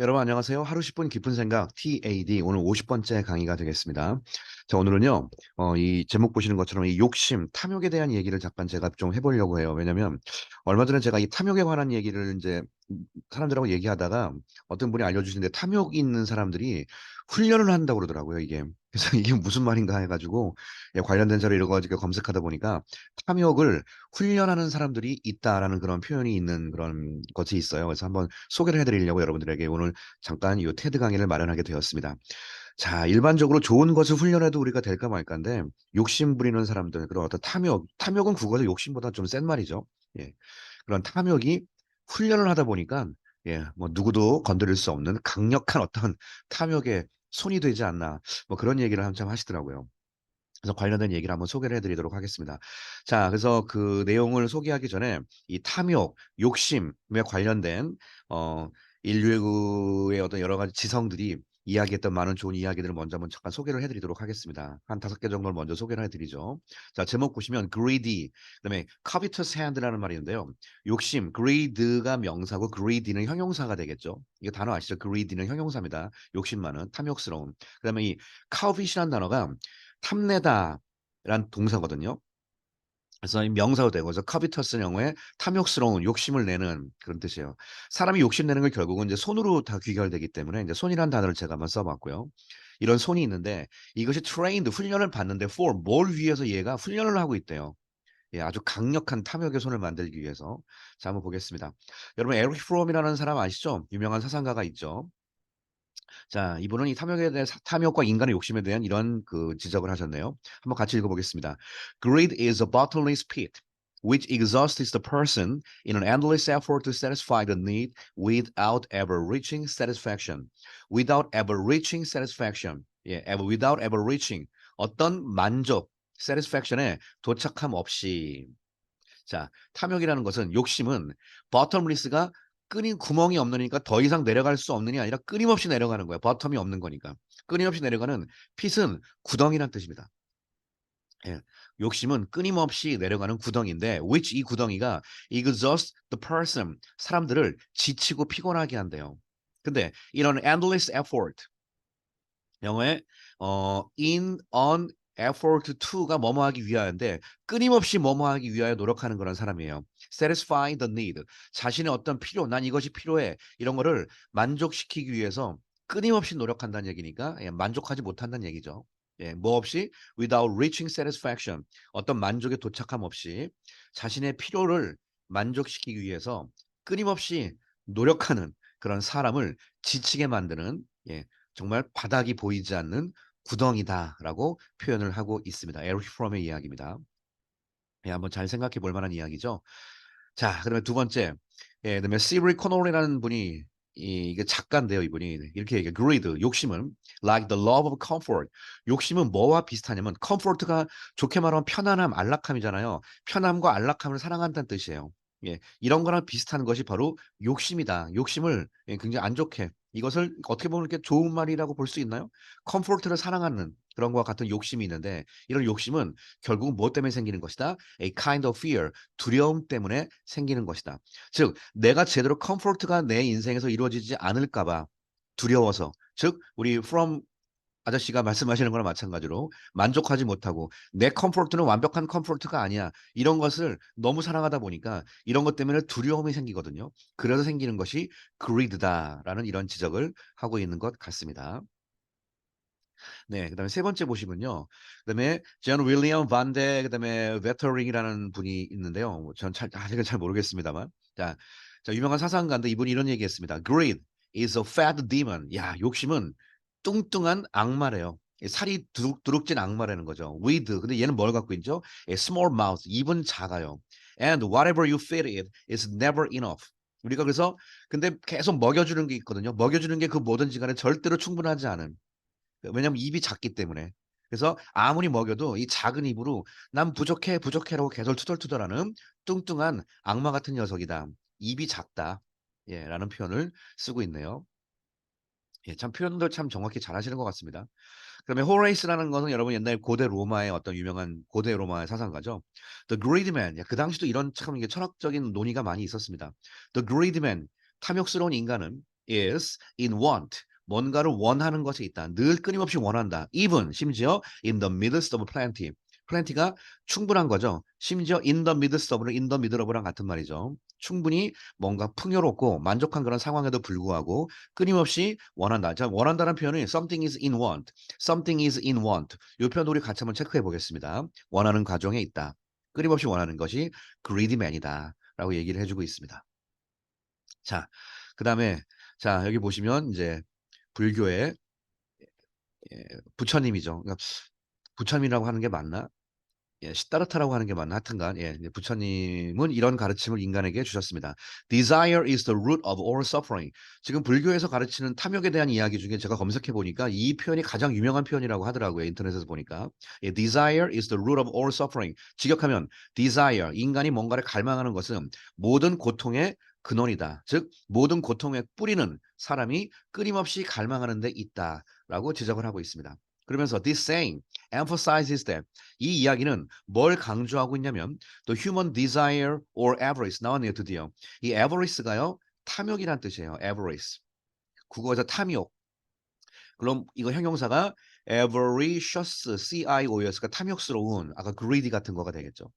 여러분 안녕하세요. 하루 10분 깊은 생각 TAD 오늘 50번째 강의가 되겠습니다. 자, 오늘은요. 어, 이 제목 보시는 것처럼 이 욕심, 탐욕에 대한 얘기를 잠깐 제가 좀 해보려고 해요. 왜냐면 얼마 전에 제가 이 탐욕에 관한 얘기를 이제 사람들하고 얘기하다가 어떤 분이 알려주시는데 탐욕이 있는 사람들이 훈련을 한다고 그러더라고요. 이게. 그래서 이게 무슨 말인가 해가지고 예, 관련된 자료 이런 거 검색하다 보니까 탐욕을 훈련하는 사람들이 있다라는 그런 표현이 있는 그런 것이 있어요. 그래서 한번 소개를 해드리려고 여러분들에게 오늘 잠깐 이 테드 강의를 마련하게 되었습니다. 자, 일반적으로 좋은 것을 훈련해도 우리가 될까 말까인데 욕심 부리는 사람들 그런 어떤 탐욕, 탐욕은 국어에서 욕심보다 좀 센 말이죠. 예, 그런 탐욕이 훈련을 하다 보니까 예, 뭐 누구도 건드릴 수 없는 강력한 어떤 탐욕의 손이 되지 않나 뭐 그런 얘기를 한참 하시더라고요. 그래서 관련된 얘기를 한번 소개를 해드리도록 하겠습니다. 자, 그래서 그 내용을 소개하기 전에 이 탐욕, 욕심에 관련된 어 인류의 어떤 여러 가지 지성들이 이야기했던 많은 좋은 이야기들을 먼저 한번 잠깐 소개를 해드리도록 하겠습니다. 한 다섯 개 정도를 먼저 소개를 해드리죠. 자, 제목 보시면 greedy, 그다음에 covetous hand라는 말이 있는데요. 욕심, greed가 명사고 greedy는 형용사가 되겠죠. 이거 단어 아시죠? greedy는 형용사입니다. 욕심만은 탐욕스러운. 그다음에 이 covet이라는 단어가 탐내다 라는 동사거든요. 그래서 이 명사도 되고 그래서 covetous 영어에 탐욕스러운 욕심을 내는 그런 뜻이에요. 사람이 욕심 내는 걸 결국은 이제 손으로 다 귀결되기 때문에 이제 손이라는 단어를 제가 한번 써봤고요. 이런 손이 있는데 이것이 trained 훈련을 받는데 for 뭘 위해서 얘가 훈련을 하고 있대요. 예, 아주 강력한 탐욕의 손을 만들기 위해서. 자, 한번 보겠습니다. 여러분 에릭 프롬이라는 사람 아시죠? 유명한 사상가가 있죠. 자, 이분은 이 탐욕에 대해 탐욕과 인간의 욕심에 대한 이런 그 지적을 하셨네요. 한번 같이 읽어보겠습니다. Greed is a bottomless pit which exhausts the person in an endless effort to satisfy the need without ever reaching satisfaction. Without ever reaching satisfaction. 예, ever, without ever reaching. 어떤 만족, satisfaction에 도착함 없이. 자, 탐욕이라는 것은 욕심은 bottomless가 끊임 구멍이 없느니까 더 이상 내려갈 수 없느냐 아니라 끊임없이 내려가는 거예요. 버텀이 없는 거니까. 끊임없이 내려가는 핏은 구덩이란 뜻입니다. 예, 욕심은 끊임없이 내려가는 구덩이인데 which 이 구덩이가 exhaust the person 사람들을 지치고 피곤하게 한대요. 근데 이런 endless effort 영어에 어 in on effort to가 뭐뭐 하기 위하여인데 끊임없이 뭐뭐 하기 위하여 노력하는 그런 사람이에요. satisfy the need. 자신의 어떤 필요, 난 이것이 필요해. 이런 거를 만족시키기 위해서 끊임없이 노력한다는 얘기니까 예, 만족하지 못한다는 얘기죠. 예, 뭐 없이 without reaching satisfaction. 어떤 만족에 도착함 없이 자신의 필요를 만족시키기 위해서 끊임없이 노력하는 그런 사람을 지치게 만드는 예, 정말 바닥이 보이지 않는 구덩이다라고 표현을 하고 있습니다. 에릭 프롬의 이야기입니다. 예, 한번 잘 생각해 볼 만한 이야기죠. 자, 그러면 두 번째, 예, 그다음에 시브리 코놀이라는 분이 이, 이게 작가인데요, 이분이 이렇게 얘기해. greed, 욕심은 like the love of comfort. 욕심은 뭐와 비슷하냐면 comfort가 좋게 말하면 편안함, 안락함이잖아요. 편함과 안락함을 사랑한다는 뜻이에요. 예, 이런 거랑 비슷한 것이 바로 욕심이다. 욕심을 예, 굉장히 안 좋게 이것을 어떻게 보면 이렇게 좋은 말이라고 볼 수 있나요? 컴포트를 사랑하는 그런 것과 같은 욕심이 있는데 이런 욕심은 결국 무엇 때문에 생기는 것이다? A kind of fear, 두려움 때문에 생기는 것이다. 즉, 내가 제대로 컴포트가 내 인생에서 이루어지지 않을까 봐 두려워서 즉 우리 from 아저씨가 말씀하시는 거랑 마찬가지로 만족하지 못하고 내 컴포트는 완벽한 컴포트가 아니야. 이런 것을 너무 사랑하다 보니까 이런 것 때문에 두려움이 생기거든요. 그래서 생기는 것이 greed다라는 이런 지적을 하고 있는 것 같습니다. 네, 그다음에 세 번째 보시면요. 그다음에 존 윌리엄 반데 그다음에 베터링이라는 분이 있는데요. 뭐전 잘, 아직은 잘 모르겠습니다만. 자, 자 유명한 사상가인데 이분이 이런 얘기했습니다. Greed is a fat demon. 야, 욕심은 뚱뚱한 악마래요. 살이 두룩두룩진 악마라는 거죠. with 근데 얘는 뭘 갖고 있죠? Small mouth 입은 작아요. and whatever you feed it is never enough. 우리가 그래서 근데 계속 먹여주는 게 있거든요. 먹여주는 게그 뭐든지 간에 절대로 충분하지 않은. 왜냐면 입이 작기 때문에. 그래서 아무리 먹여도 이 작은 입으로 난 부족해 부족해라고 계속 투덜투덜하는 뚱뚱한 악마 같은 녀석이다. 입이 작다. 예, 라는 표현을 쓰고 있네요. 예, 참 표현들 참 정확히 잘하시는 것 같습니다. 그다음에 호레이스라는 것은 여러분 옛날 고대 로마의 어떤 유명한 고대 로마의 사상가죠. The Greedy Man. 그 당시도 이런 참 이게 철학적인 논의가 많이 있었습니다. The Greedy Man. 탐욕스러운 인간은 is in want. 뭔가를 원하는 것에 있다. 늘 끊임없이 원한다. even 심지어 in the midst of plenty. plenty가 충분한 거죠. 심지어 in the midst of는 in the middle of랑 같은 말이죠. 충분히 뭔가 풍요롭고 만족한 그런 상황에도 불구하고 끊임없이 원한다. 자, 원한다는 표현이 something is in want, something is in want. 이 표현 우리 같이 한번 체크해 보겠습니다. 원하는 과정에 있다. 끊임없이 원하는 것이 greedy man이다. 라고 얘기를 해주고 있습니다. 자, 그 다음에 자 여기 보시면 이제 불교의 예, 부처님이죠. 그러니까 부처님이라고 하는 게 맞나? 예, 시타르타라고 하는 게 맞나? 하여튼간 예, 부처님은 이런 가르침을 인간에게 주셨습니다. Desire is the root of all suffering. 지금 불교에서 가르치는 탐욕에 대한 이야기 중에 제가 검색해 보니까 이 표현이 가장 유명한 표현이라고 하더라고요. 인터넷에서 보니까. 예, Desire is the root of all suffering. 직역하면 desire, 인간이 뭔가를 갈망하는 것은 모든 고통의 근원이다. 즉 모든 고통의 뿌리는 사람이 끊임없이 갈망하는 데 있다라고 지적을 하고 있습니다. 그러면서 this saying emphasizes that 이 이야기는 뭘 강조하고 있냐면 the human desire or avarice 나왔네요 드디어 이 avarice가요 탐욕이란 뜻이에요 avarice 국어에서 탐욕 그럼 이거 형용사가 avaricious c-i-o-s가 탐욕스러운 아까 greedy 같은 거가 되겠죠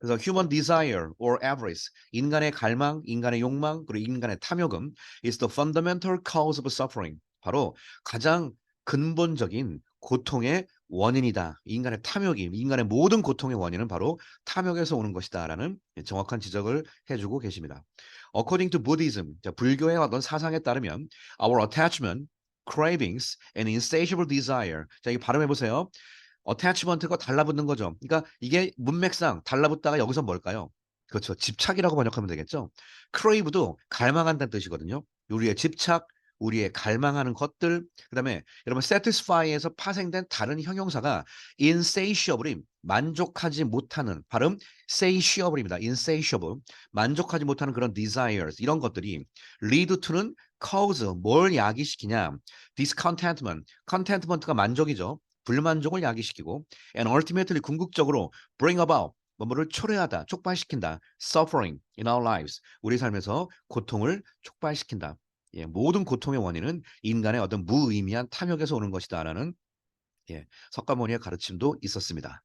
그래서 human desire or avarice 인간의 갈망 인간의 욕망 그리고 인간의 탐욕은 is the fundamental cause of suffering 바로 가장 근본적인 고통의 원인이다. 인간의 탐욕이 인간의 모든 고통의 원인은 바로 탐욕에서 오는 것이다라는 정확한 지적을 해주고 계십니다. According to Buddhism, 자, 불교의 어떤 사상에 따르면 our attachment, cravings, and insatiable desire. 자, 이 발음해 보세요. attachment가 달라붙는 거죠. 그러니까 이게 문맥상 달라붙다가 여기서 뭘까요? 그렇죠. 집착이라고 번역하면 되겠죠. crave도 갈망한다는 뜻이거든요. 우리의 집착, 우리의 갈망하는 것들, 그 다음에 여러분 satisfy에서 파생된 다른 형용사가 insatiable임, 만족하지 못하는 발음 satiable입니다. insatiable, 만족하지 못하는 그런 desires 이런 것들이 lead to는 cause, 뭘 야기시키냐, discontentment, contentment가 만족이죠. 불만족을 야기시키고 and ultimately 궁극적으로 bring about 뭐뭐를 초래하다, 촉발시킨다. suffering in our lives. 우리 삶에서 고통을 촉발시킨다. 예, 모든 고통의 원인은 인간의 어떤 무의미한 탐욕에서 오는 것이다라는 예, 석가모니의 가르침도 있었습니다.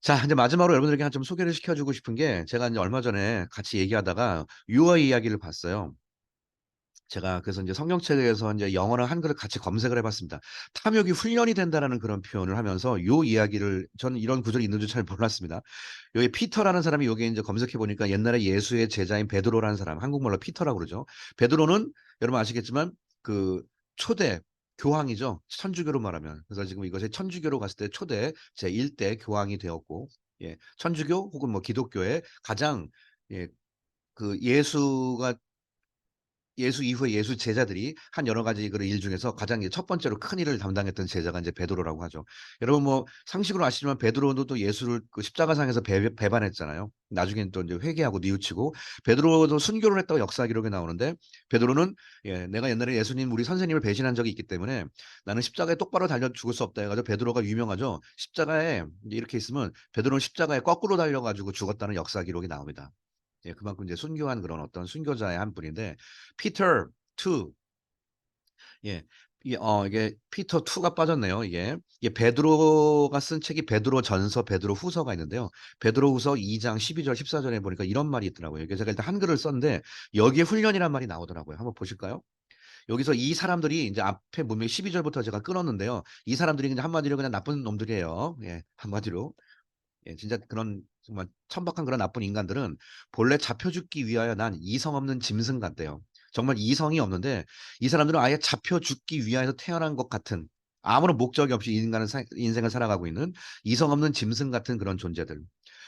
자, 이제 마지막으로 여러분들에게 좀 소개를 시켜주고 싶은 게 제가 이제 얼마 전에 같이 얘기하다가 유어 이야기를 봤어요. 제가 그래서 이제 성경책에서 이제 영어랑 한글을 같이 검색을 해봤습니다. 탐욕이 훈련이 된다라는 그런 표현을 하면서 요 이야기를 저는 이런 구절이 있는 줄 잘 몰랐습니다. 여기 피터라는 사람이 여기 이제 검색해 보니까 옛날에 예수의 제자인 베드로라는 사람, 한국말로 피터라고 그러죠. 베드로는 여러분 아시겠지만 그 초대 교황이죠. 천주교로 말하면. 그래서 지금 이것이 천주교로 갔을 때 초대 제 1대 교황이 되었고, 예, 천주교 혹은 뭐 기독교의 가장 예, 그 예수가 예수 이후에 예수 제자들이 한 여러 가지 그일 중에서 가장 첫 번째로 큰 일을 담당했던 제자가 이제 베드로라고 하죠. 여러분 뭐 상식으로 아시지만 베드로도 또 예수를 그 십자가상에서 배, 배반했잖아요. 나중엔 또 이제 회개하고 뉘우치고 베드로도 순교를 했다고 역사 기록에 나오는데 베드로는 예, 내가 옛날에 예수님 우리 선생님을 배신한 적이 있기 때문에 나는 십자가에 똑바로 달려 죽을 수 없다 해가지고 베드로가 유명하죠. 십자가에 이렇게 있으면 베드로는 십자가에 거꾸로 달려가지고 죽었다는 역사 기록이 나옵니다. 예, 그만큼 이제 순교한 그런 어떤 순교자의 한 분인데 피터 2 예. 이, 어, 이게 피터 2가 빠졌네요. 이게 이게 베드로가 쓴 책이 베드로 전서, 베드로 후서가 있는데요. 베드로 후서 2장 12절, 14절에 보니까 이런 말이 있더라고요. 이게 제가 일단 한글을 썼는데 여기에 훈련이란 말이 나오더라고요. 한번 보실까요? 여기서 이 사람들이 이제 앞에 문맥 12절부터 제가 끊었는데요. 이 사람들이 그냥 한마디로 그냥 나쁜 놈들이에요. 예, 한마디로. 예, 진짜 그런 정말 천박한 그런 나쁜 인간들은 본래 잡혀 죽기 위하여 난 이성 없는 짐승 같대요. 정말 이성이 없는데 이 사람들은 아예 잡혀 죽기 위하여 태어난 것 같은 아무런 목적이 없이 인간은 사, 인생을 살아가고 있는 이성 없는 짐승 같은 그런 존재들.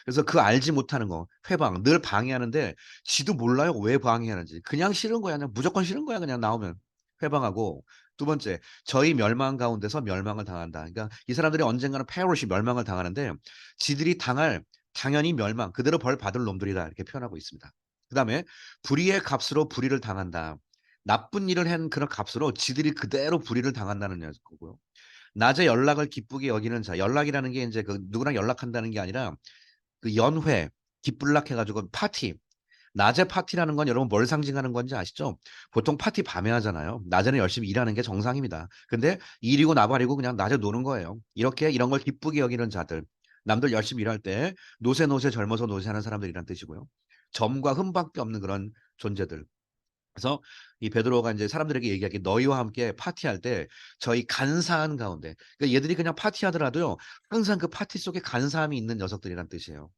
그래서 그 알지 못하는 거 회방 늘 방해하는데 지도 몰라요 왜 방해하는지 그냥 싫은 거야 그냥 무조건 싫은 거야 그냥 나오면 회방하고 두 번째, 저희 멸망 가운데서 멸망을 당한다. 그러니까 이 사람들이 언젠가는 페어롯이 멸망을 당하는데 지들이 당할 당연히 멸망, 그대로 벌 받을 놈들이다. 이렇게 표현하고 있습니다. 그 다음에 불의의 값으로 불의를 당한다. 나쁜 일을 한 그런 값으로 지들이 그대로 불의를 당한다는 거고요. 낮에 연락을 기쁘게 여기는 자, 연락이라는 게 이제 그 누구랑 연락한다는 게 아니라 그 연회, 기쁠락 해가지고 파티, 낮에 파티라는 건 여러분 뭘 상징하는 건지 아시죠? 보통 파티 밤에 하잖아요. 낮에는 열심히 일하는 게 정상입니다. 근데 일이고 나발이고 그냥 낮에 노는 거예요. 이렇게 이런 걸 기쁘게 여기는 자들. 남들 열심히 일할 때 노세 노세 젊어서 노세하는 사람들이란 뜻이고요. 점과 흠밖에 없는 그런 존재들. 그래서 이 베드로가 이제 사람들에게 얘기하기 너희와 함께 파티할 때 저희 간사한 가운데 그러니까 얘들이 그냥 파티하더라도요 항상 그 파티 속에 간사함이 있는 녀석들이란 뜻이에요.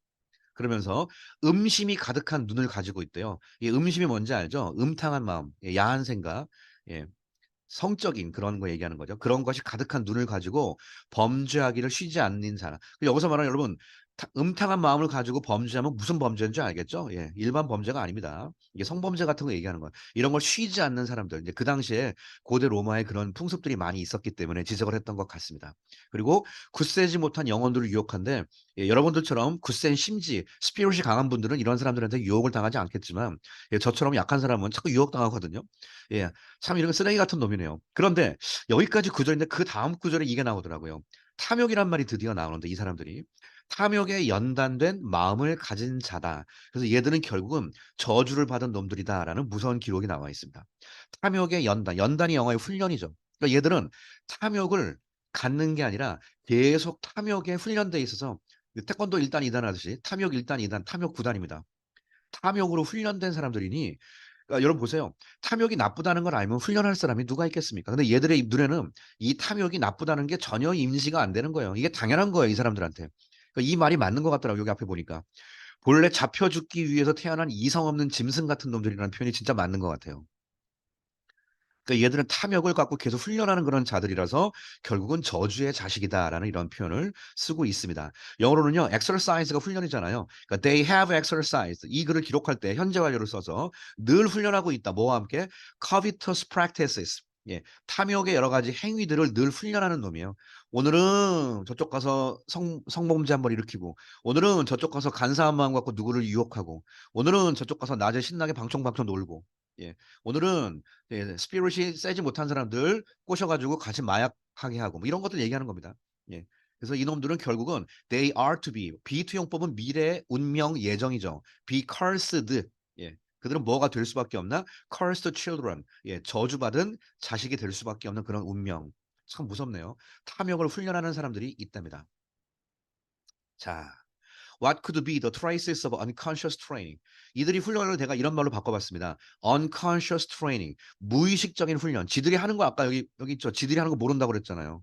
그러면서 음심이 가득한 눈을 가지고 있대요. 이 음심이 뭔지 알죠? 음탕한 마음, 예, 야한 생각, 예, 성적인 그런 거 얘기하는 거죠. 그런 것이 가득한 눈을 가지고 범죄하기를 쉬지 않는 사람. 여기서 말하는 여러분 타- 음탕한 마음을 가지고 범죄하면 무슨 범죄인지 알겠죠? 예, 일반 범죄가 아닙니다. 이게 성범죄 같은 거 얘기하는 거예요. 이런 걸 쉬지 않는 사람들. 이제 그 당시에 고대 로마에 그런 풍습들이 많이 있었기 때문에 지적을 했던 것 같습니다. 그리고 굳세지 못한 영혼들을 유혹한데 예, 여러분들처럼 굳센 심지, 스피릿이 강한 분들은 이런 사람들한테 유혹을 당하지 않겠지만 예, 저처럼 약한 사람은 자꾸 유혹당하거든요. 예, 참 이런 쓰레기 같은 놈이네요. 그런데 여기까지 구절인데 그 다음 구절에 이게 나오더라고요. 탐욕이란 말이 드디어 나오는데 이 사람들이 탐욕에 연단된 마음을 가진 자다. 그래서 얘들은 결국은 저주를 받은 놈들이다라는 무서운 기록이 나와 있습니다. 탐욕의 연단, 연단이 영어의 훈련이죠. 그러니까 얘들은 탐욕을 갖는 게 아니라 계속 탐욕에 훈련돼 있어서 태권도 1단, 2단 하듯이 탐욕 1단, 2단, 탐욕 9단입니다. 탐욕으로 훈련된 사람들이니 그러니까 여러분 보세요. 탐욕이 나쁘다는 걸 알면 훈련할 사람이 누가 있겠습니까? 근데 얘들의 눈에는 이 탐욕이 나쁘다는 게 전혀 임시가 안 되는 거예요. 이게 당연한 거예요, 이 사람들한테. 그러니까 이 말이 맞는 것 같더라고요. 여기 앞에 보니까. 본래 잡혀 죽기 위해서 태어난 이성 없는 짐승 같은 놈들이라는 표현이 진짜 맞는 것 같아요. 그러니까 얘들은 탐욕을 갖고 계속 훈련하는 그런 자들이라서 결국은 저주의 자식이다라는 이런 표현을 쓰고 있습니다. 영어로는요, exercise가 훈련이잖아요. 그러니까 they have exercised 이 글을 기록할 때 현재 완료를 써서 늘 훈련하고 있다. 뭐와 함께 covetous practices 예, 탐욕의 여러 가지 행위들을 늘 훈련하는 놈이에요. 오늘은 저쪽 가서 성, 성범죄 한번 일으키고, 오늘은 저쪽 가서 간사한 마음 갖고 누구를 유혹하고, 오늘은 저쪽 가서 낮에 신나게 방청방청 놀고, 예, 오늘은 예, 스피릿이 세지 못한 사람들 꼬셔가지고 같이 마약하게 하고 뭐 이런 것들 얘기하는 겁니다. 예. 그래서 이놈들은 결국은 they are to be 비투용법은 미래 운명 예정이죠. be cursed 예. 그들은 뭐가 될 수밖에 없나? cursed children 예, 저주받은 자식이 될 수밖에 없는 그런 운명. 참 무섭네요. 탐욕을 훈련하는 사람들이 있답니다. 자, What could be the traces of unconscious training? 이들이 훈련을 내가 이런 말로 바꿔봤습니다. unconscious training, 무의식적인 훈련. 지들이 하는 거 아까 여기 여기 있죠. 지들이 하는 거 모른다고 그랬잖아요.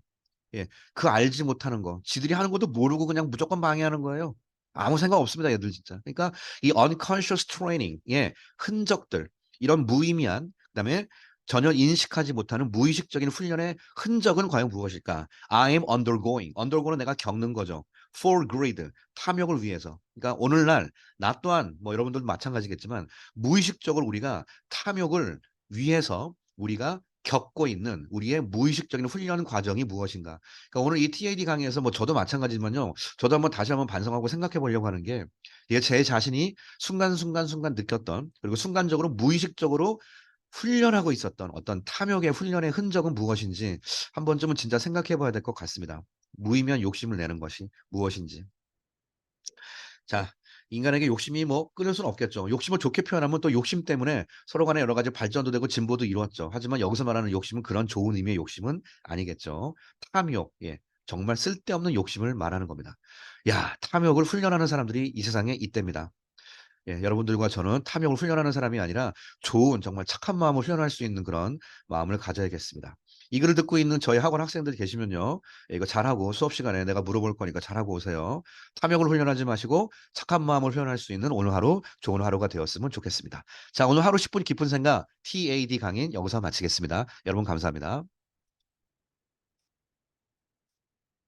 예, 그 알지 못하는 거. 지들이 하는 것도 모르고 그냥 무조건 방해하는 거예요. 아무 생각 없습니다, 얘들 진짜. 그러니까 이 unconscious training, 예, 흔적들, 이런 무의미한, 그다음에 전혀 인식하지 못하는 무의식적인 훈련의 흔적은 과연 무엇일까? I am undergoing. undergo는 내가 겪는 거죠. for greed. 탐욕을 위해서. 그러니까 오늘날 나 또한 뭐 여러분들도 마찬가지겠지만 무의식적으로 우리가 탐욕을 위해서 우리가 겪고 있는 우리의 무의식적인 훈련 과정이 무엇인가? 그러니까 오늘 이 TAD 강의에서 뭐 저도 마찬가지지만요. 저도 한번 다시 한번 반성하고 생각해 보려고 하는 게 제 자신이 순간순간 순간 느꼈던 그리고 순간적으로 무의식적으로 훈련하고 있었던 어떤 탐욕의 훈련의 흔적은 무엇인지 한 번쯤은 진짜 생각해 봐야 될 것 같습니다. 무의미한 욕심을 내는 것이 무엇인지. 자, 인간에게 욕심이 뭐 끊을 수는 없겠죠. 욕심을 좋게 표현하면 또 욕심 때문에 서로 간에 여러 가지 발전도 되고 진보도 이루었죠. 하지만 여기서 말하는 욕심은 그런 좋은 의미의 욕심은 아니겠죠. 탐욕, 예. 정말 쓸데없는 욕심을 말하는 겁니다. 야, 탐욕을 훈련하는 사람들이 이 세상에 있답니다. 예, 여러분들과 저는 탐욕을 훈련하는 사람이 아니라 좋은 정말 착한 마음을 훈련할 수 있는 그런 마음을 가져야겠습니다. 이 글을 듣고 있는 저희 학원 학생들 계시면요. 예, 이거 잘하고 수업 시간에 내가 물어볼 거니까 잘하고 오세요. 탐욕을 훈련하지 마시고 착한 마음을 훈련할 수 있는 오늘 하루 좋은 하루가 되었으면 좋겠습니다. 자, 오늘 하루 10분 깊은 생각 TAD 강인 여기서 마치겠습니다. 여러분 감사합니다.